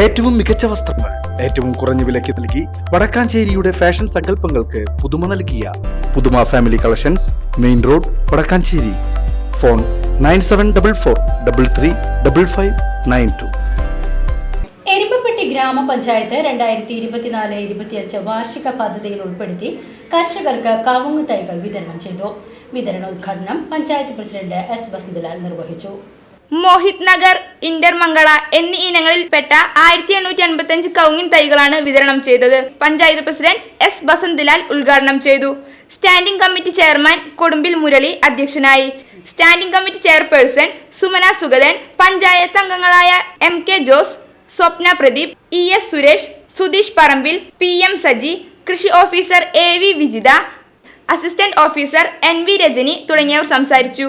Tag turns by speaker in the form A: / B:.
A: ഏറ്റവും മികച്ച വസ്ത്രങ്ങൾ ഏറ്റവും കുറഞ്ഞ വിലയ്ക്ക് നൽകി വടക്കാഞ്ചേരിയുടെ ഫാഷൻ സങ്കല്പങ്ങൾക്ക് പുതുമ നൽകിയ പുതുമ family collections main road Vadakkanchery. Phone nine seven double four double three double five nine two.
B: Erumapetty ഗ്രാമപഞ്ചായത്ത് രണ്ടായിരത്തി ഇരുപത്തിനാല് ഇരുപത്തിയഞ്ച് വാർഷിക പദ്ധതിയിൽ ഉൾപ്പെടുത്തി കർഷകർക്ക് കവുങ്ങ് തൈകൾ വിതരണം ചെയ്തു. വിതരണോദ്ഘാടനം പഞ്ചായത്ത് പ്രസിഡന്റ് എസ്. ബസന്തലാൽ നിർവഹിച്ചു.
C: മോഹിത് നഗർ ഇന്റർമംഗള എന്നീ ഇനങ്ങളിൽപ്പെട്ട ആയിരത്തി എണ്ണൂറ്റി അൻപത്തി അഞ്ച് കൗങ്ങിൻ തൈകളാണ് വിതരണം ചെയ്തത്. Panchayat president S. ബസന്ത്ലാൽ ഉദ്ഘാടനം ചെയ്തു. Standing committee chairman Kodumbil Murali അധ്യക്ഷനായി. Standing committee chairperson Sumana Sugathan panchayat അംഗങ്ങളായ M. K. Jose Swapna Pradeep E. S. Suresh Sudheesh Parambil P. M. Saji കൃഷി officer A. V. Vijitha assistant officer N. V. Rajani തുടങ്ങിയവർ സംസാരിച്ചു.